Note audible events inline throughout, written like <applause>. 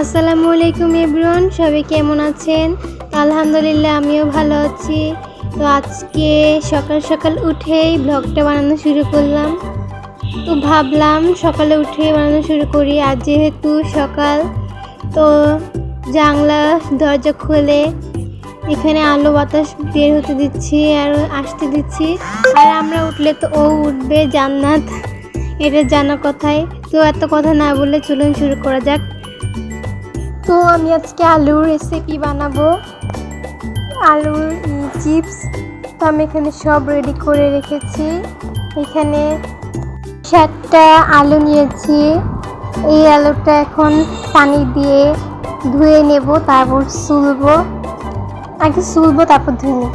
আসসালামু আলাইকুম এভরিওয়ান, সবাই কেমন আছেন? আলহামদুলিল্লাহ, আমিও ভালো আছি। তো আজকে সকাল সকাল উঠেই ব্লগটা বানানো শুরু করলাম। তো ভাবলাম সকালে উঠে বানানো শুরু করি। আর যেহেতু সকাল, তো জানলা, দরজা খুলে এখানে আলো বাতাস বের হতে দিচ্ছি আর আসতে দিচ্ছি। আর আমরা উঠলে তো ও উঠবে জান্নাত। এটা জানা কথাই। তো এত কথা না বলে চলুন শুরু করা যাক। তো আমি আজকে আলুর রেসিপি বানাবো। আলুর চিপস তো আমি এখানে সব রেডি করে রেখেছি। এখানে সাতটা আলু নিয়েছি। এই আলুটা এখন পানি দিয়ে ধুয়ে নেব, তারপর সুলবো। আগে সুলবো, তারপর ধুয়ে নেব।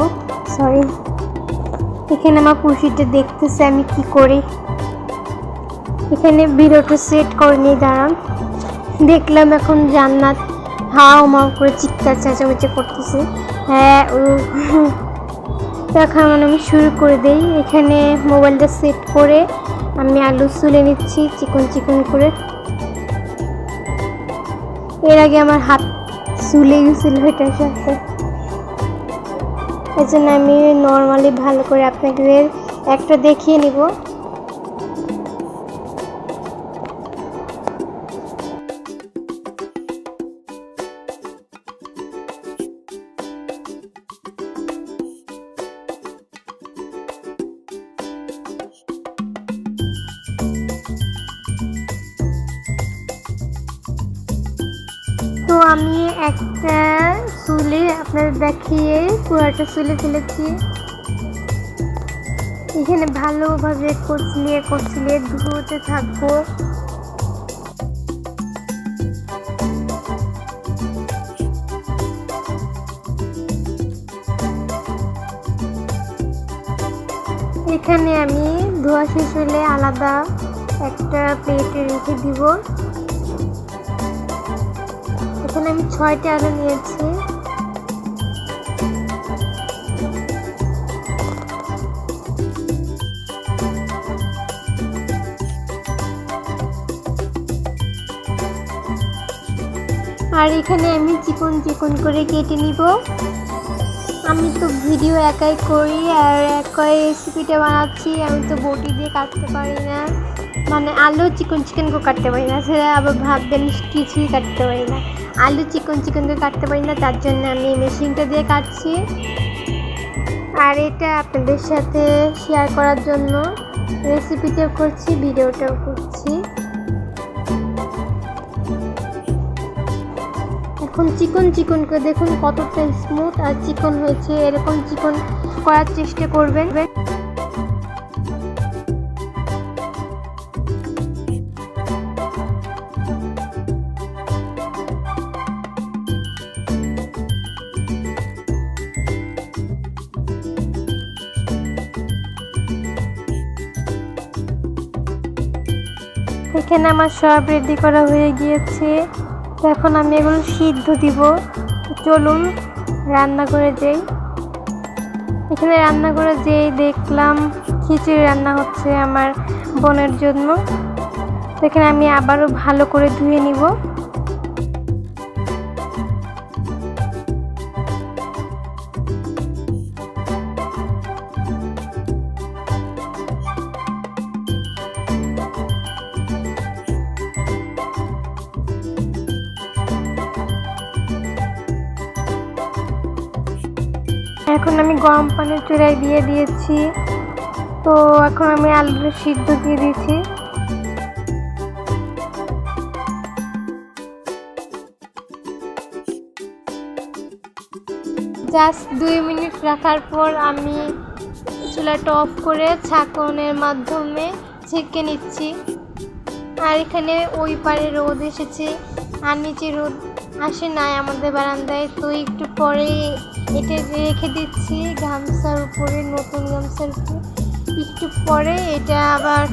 সরি এখানে আমার কুশিটা দেখতেছে আমি কি করি। এখানে ভিডিওটা সেট করে নিয়ে দাঁড়ান। দেখলাম এখন জান্নাত। হাও, মাও করে চিৎকার চেঁচামেচি করতেছে। হ্যাঁ ও <laughs> এখন আমি শুরু করে দেই। এখানে মোবাইলটা সেট করে আমি আলু সুলে নিচ্ছি, চিকন চিকন করে। এর আগে আমার হাত সুলে গেছিল এটার সাথে। এই জন্য আমি নর্মালি ভালো করে আপনাদের একটা দেখিয়ে নিব। আমি একটা চুলে আপনাদের দেখিয়ে, পুরাটা চুলে ফেলেছি। এখানে ভালোভাবে কচলিয়ে কচলিয়ে ধুতে থাকব। এখানে আমি ধোয়া শেষ হলে আলাদা একটা প্লেটে রেখে দিব। এখানে আমি ছয়টা আলু নিয়েছি। আর এখানে আমি চিকন চিকন করে কেটে নিব। আমি তো ভিডিও একাই করি আর একাই রেসিপিটা বানাচ্ছি। আমি তো বটি দিয়ে কাটতে পারি না। মানে আলু চিকন চিকন করে কাটতে পারি না। সেটা আবার ভাববেন কিছুই কাটতে পারি না। আলু চিকন চিকন করে কাটতে পারি না, তার জন্য আমি মেশিনটা দিয়ে কাটছি। আর এটা আপনাদের সাথে শেয়ার করার জন্য রেসিপিটাও করছি ভিডিওটাও করছি। এখন চিকন চিকন করে দেখুন কতটা স্মুথ আর চিকন হয়েছে, এরকম চিকন করার চেষ্টা করবেন। এখানে আমার সব রেডি করা হয়ে গিয়েছে। এখন আমি এগুলো সিদ্ধ দিব। চলুন, রান্না করে যাই এখানে রান্না করে যেই দেখলাম, খিচুড়ি রান্না হচ্ছে আমার বোনের জন্য। এখানে আমি আবারও ভালো করে ধুয়ে নিব। এখন আমি গরম পানির চুলায় দিয়ে দিয়েছি। তো এখন আমি আলুটা সিদ্ধ দিয়ে দিয়েছি। জাস্ট দুই মিনিট রাখার পর আমি চুলাটা অফ করে ছাকনের মাধ্যমে ছেঁকে নিচ্ছি। আর এখানে ওই পারে রোদ এসেছে, আর নিচে রোদ আসে নাই আমাদের বারান্দায়। তো একটু পরে এটা রেখে দিচ্ছি গামছার উপরে, নতুন গামছার উপরে। একটু পরে এটা আবার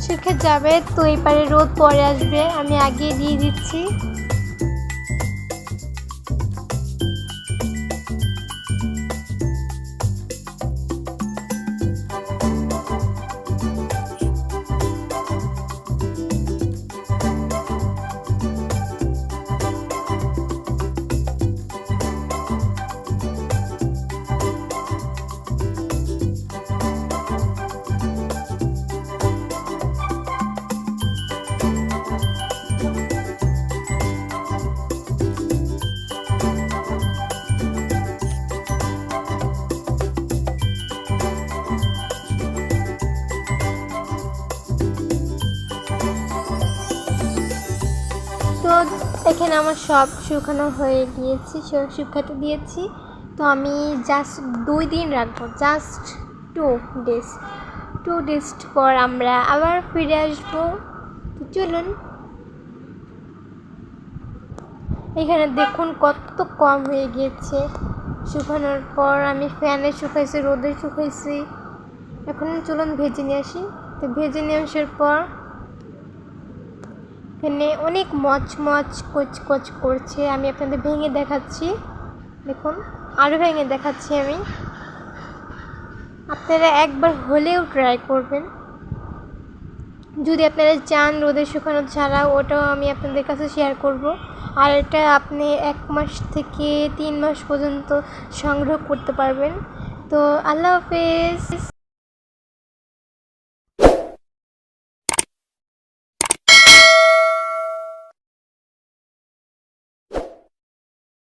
শুকে যাবে। তো এবারে রোদ পরে আসবে, আমি আগে দিয়ে দিচ্ছি। এখানে আমার সব শুকানো হয়ে গিয়েছে শুকাতে দিয়েছি। তো আমি জাস্ট দুই দিন রাখব just two days two days পর আমরা আবার ফিরে আসব। তো চলুন। এখানে দেখুন কত কম হয়ে গিয়েছে। শুকানোর পর আমি ফ্যানে শুকাইছি, রোদে শুকাইছি। এখন চলুন ভেজে নিয়ে আসি। তো ভেজে নিয়ে আসার পর এখানে অনেক মচমচ কচ কচ করছে। আমি আপনাদের ভেঙে দেখাচ্ছি। দেখুন আরও ভেঙে দেখাচ্ছি আমি। আপনারা একবার হলেও ট্রাই করবেন। যদি আপনারা চান রোদে শুকানো ছাড়া, ওটাও আমি আপনাদের কাছে শেয়ার করব। আর এটা আপনি এক মাস থেকে তিন মাস পর্যন্ত সংগ্রহ করতে পারবেন। তো আল্লাহ হাফেজ।